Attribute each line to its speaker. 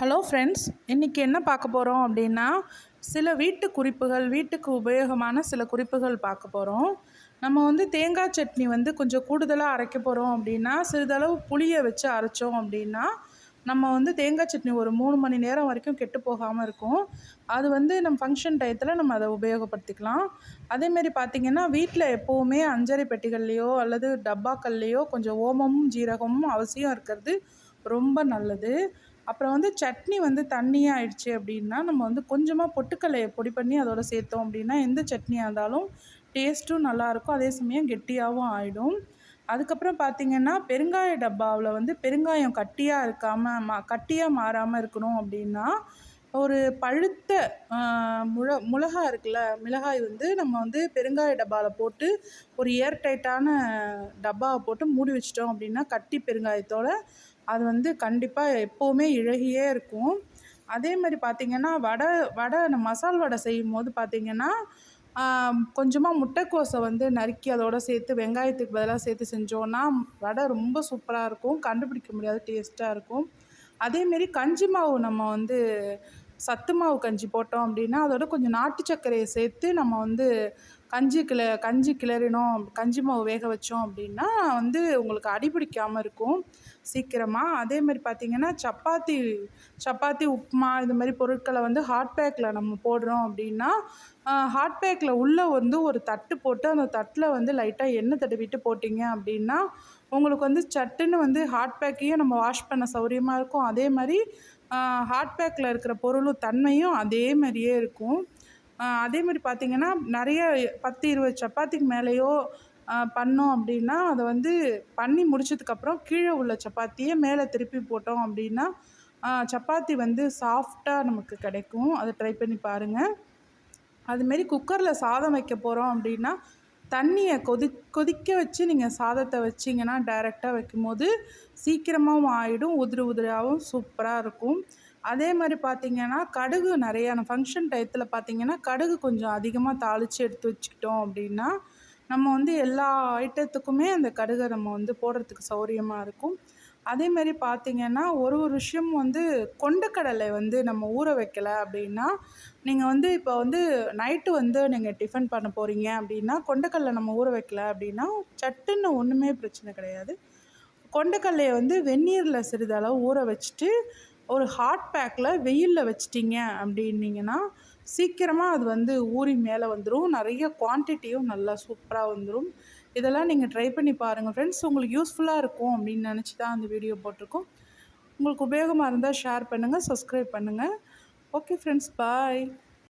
Speaker 1: Hello friends இன்றைக்கி என்ன பார்க்க போகிறோம் அப்படின்னா சில வீட்டு குறிப்புகள் வீட்டுக்கு உபயோகமான சில குறிப்புகள் பார்க்க போகிறோம் நம்ம வந்து தேங்காய் சட்னி வந்து கொஞ்சம் கூடுதலாக அரைக்க போகிறோம் அப்படின்னா சிறிதளவு புளியை வச்சு அரைச்சோம் அப்படின்னா நம்ம வந்து தேங்காய் சட்னி ஒரு மூணு மணி நேரம் வரைக்கும் கெட்டு போகாமல் இருக்கும். அது வந்து நம்ம ஃபங்க்ஷன் டயத்தில் நம்ம அதை உபயோகப்படுத்திக்கலாம். அதேமாரி பார்த்திங்கன்னா வீட்டில் எப்போவுமே அஞ்சரை பெட்டிகள்லேயோ அல்லது டப்பாக்கள்லேயோ கொஞ்சம் ஓமமும் ஜீரகமும் அவசியம் இருக்கிறது ரொம்ப நல்லது. அப்புறம் வந்து சட்னி வந்து தண்ணியாக ஆயிடுச்சு அப்படின்னா நம்ம வந்து கொஞ்சமாக பொட்டுக்கல்லையை பொடி பண்ணி அதோட சேர்த்தோம் அப்படின்னா எந்த சட்னியாக இருந்தாலும் டேஸ்ட்டும் நல்லாயிருக்கும். அதே சமயம் கெட்டியாகவும் ஆகிடும் அதுக்கப்புறம் பார்த்திங்கன்னா பெருங்காய டப்பாவில் வந்து பெருங்காயம் கட்டியாக இருக்காமல் மா கட்டியாக மாறாமல் இருக்கணும் அப்படின்னா ஒரு பழுத்த முழ மிளகா இருக்குல்ல மிளகாய் வந்து நம்ம வந்து பெருங்காய டப்பாவில் போட்டு ஒரு ஏர் டைட்டான டப்பாவை போட்டு மூடி வச்சிட்டோம் அப்படின்னா கட்டி பெருங்காயத்தோடு அது வந்து கண்டிப்பாக எப்போவுமே இழகியே இருக்கும். அதே மாதிரி பார்த்திங்கன்னா வடை வடை மசால் வடை செய்யும் போது பார்த்திங்கன்னா கொஞ்சமாக முட்டைக்கோஸை வந்து நறுக்கி அதோடு சேர்த்து வெங்காயத்துக்கு பதிலாக சேர்த்து செஞ்சோன்னா வடை ரொம்ப சூப்பராக இருக்கும். கண்டுபிடிக்க முடியாத டேஸ்ட்டாக இருக்கும். அதேமாரி கஞ்சி மாவு நம்ம வந்து சத்து மாவு கஞ்சி போட்டோம் அப்படின்னா அதோட கொஞ்சம் நாட்டு சர்க்கரையை சேர்த்து நம்ம வந்து கஞ்சி கிள கஞ்சி கிளறினோம் கஞ்சி மாவு வேக வச்சோம் அப்படின்னா வந்து உங்களுக்கு அடிபிடிக்காமல் இருக்கும் சீக்கிரமாக அதே மாதிரி பார்த்திங்கன்னா சப்பாத்தி சப்பாத்தி உப்புமா இது மாதிரி பொருட்களை வந்து ஹாட் பேக்கில் நம்ம போடுறோம் அப்படின்னா ஹாட் பேக்கில் உள்ளே வந்து ஒரு தட்டு போட்டு அந்த தட்டில் வந்து லைட்டாக எண்ணெய் தடவிட்டு போட்டிங்க அப்படின்னா உங்களுக்கு வந்து சட்டுன்னு வந்து ஹாட் பேக்கையும் நம்ம வாஷ் பண்ண சௌரியமாக இருக்கும். அதே மாதிரி ஹாட் பேக்கில் இருக்கிற பொருளும் தன்மையும் அதே மாதிரியே இருக்கும். அதே மாதிரி பார்த்திங்கன்னா நிறைய பத்து இருபது சப்பாத்திக்கு மேலேயோ பண்ணோம் அப்படின்னா அதை வந்து பண்ணி முடிச்சதுக்கப்புறம் கீழே உள்ள சப்பாத்தியை மேலே திருப்பி போட்டோம் அப்படின்னா சப்பாத்தி வந்து சாஃப்டாக நமக்கு கிடைக்கும். அதை ட்ரை பண்ணி பாருங்கள் அதுமாரி குக்கரில் சாதம் வைக்க போகிறோம் அப்படின்னா தண்ணியை கொதி கொதிக்க வச்சு நீங்கள் சாதத்தை வச்சிங்கன்னா டைரெக்டாக வைக்கும்போது சீக்கிரமாகவும் ஆகிடும் உதிரி உதிராகவும் சூப்பராக இருக்கும். அதே மாதிரி பார்த்திங்கன்னா கடுகு நிறையா ஃபங்க்ஷன் டயத்தில் பார்த்திங்கன்னா கடுகு கொஞ்சம் அதிகமாக தாளித்து எடுத்து வச்சுக்கிட்டோம் அப்படின்னா நம்ம வந்து எல்லா ஐட்டத்துக்குமே அந்த கடுகை நம்ம வந்து போடுறதுக்கு சௌரியமாக இருக்கும். அதேமாரி பார்த்திங்கன்னா ஒரு ஒரு விஷயம் வந்து கொண்டக்கடலை வந்து நம்ம ஊற வைக்கலை அப்படின்னா நீங்கள் வந்து இப்போ வந்து நைட்டு வந்து நீங்கள் டிஃபன் பண்ண போகிறீங்க அப்படின்னா கொண்டக்கடலை நம்ம ஊற வைக்கல அப்படின்னா சட்டுன்னு ஒன்றுமே பிரச்சனை கிடையாது. கொண்டக்கடலையை வந்து வெந்நீரில் சிறிதளவு ஊற வச்சுட்டு ஒரு ஹாட் பேக்கில் வெயிலில் வச்சிட்டிங்க அப்படின்னிங்கன்னா சீக்கிரமாக அது வந்து ஊறி மேலே வந்துடும் நிறைய குவான்டிட்டியும் நல்லா சூப்பராக வந்துடும் இதெல்லாம் நீங்கள் ட்ரை பண்ணி பாருங்கள் ஃப்ரெண்ட்ஸ் உங்களுக்கு யூஸ்ஃபுல்லாக இருக்கும் அப்படின்னு நினச்சி தான் அந்த வீடியோ போட்டிருக்கோம். உங்களுக்கு உபயோகமாக இருந்தால் ஷேர் பண்ணுங்கள் சப்ஸ்கிரைப் பண்ணுங்கள் ஓகே ஃப்ரெண்ட்ஸ் பாய்